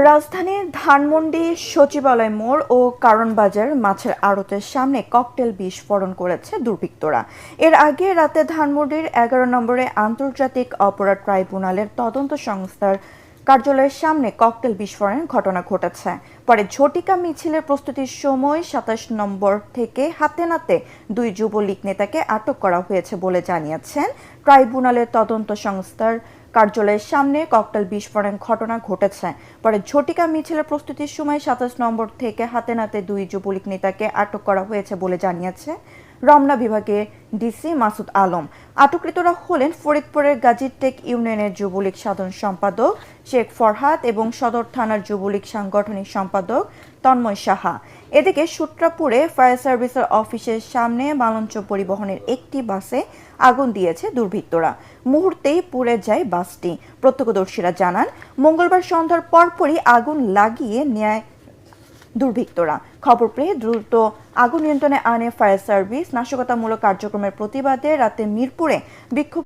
রাজধানীর ধানমন্ডি সচিবালয় মোড় ও কারণবাজার মাছের আড়তের সামনে ককটেল বিস্ফোরণ করেছে দুর্বৃত্তরা। এর আগে রাতে ধানমন্ডির এগারো নম্বরে আন্তর্জাতিক অপরাধ ট্রাইব্যুনালের তদন্ত সংস্থার কার্যালয়ের সামনে ককটেল বিস্ফোরণের ঘটনা ঘটেছে। পরে ঝটিকা মিছিলের প্রস্তুতির সময় সাতাশ নম্বর থেকে হাতে নাতে দুই যুবলীগ নেতাকে আটক করা হয়েছে বলে জানিয়েছেন ট্রাইব্যুনালের তদন্ত সংস্থার কার্যালয়ের সামনে ককটেল বিস্ফোরণ ঘটনা ঘটেছে। পরে ঝটিকা মিছিলের প্রস্তুতির সময় সাতাশ নম্বর থেকে হাতে নাতে দুই যুবলীগ নেতাকে আটক করা হয়েছে বলে জানিয়েছে রমনা বিভাগে ডিসি মাসুদ আলম। আটককৃতরা হলেন ফরিদপুরের গাজীরটেক ইউনিয়নের যুবলীগ সাধারণ সম্পাদক শেখ ফরহাদ এবং সদর থানার যুবলীগ সাংগঠনিক সম্পাদক তন্ময় সাহা। এদিকে সূত্রাপুরে ফায়ার সার্ভিসের অফিসের সামনে মালঞ্চ পরিবহনের একটি বাসে আগুন দিয়েছে দুর্বৃত্তরা। মুহূর্তেই পুড়ে যায় বাসটি। প্রত্যক্ষদর্শীরা জানান, মঙ্গলবার সন্ধ্যার পরপরই আগুন লাগিয়ে নেয় দুর্বৃত্তরা। খবর পেয়ে দ্রুত আগুন নিয়ন্ত্রণে আনে ফায়ার সার্ভিস। নাশকতামূলক কার্যক্রমের প্রতিবাদে রাতে মিরপুরে বিক্ষোভ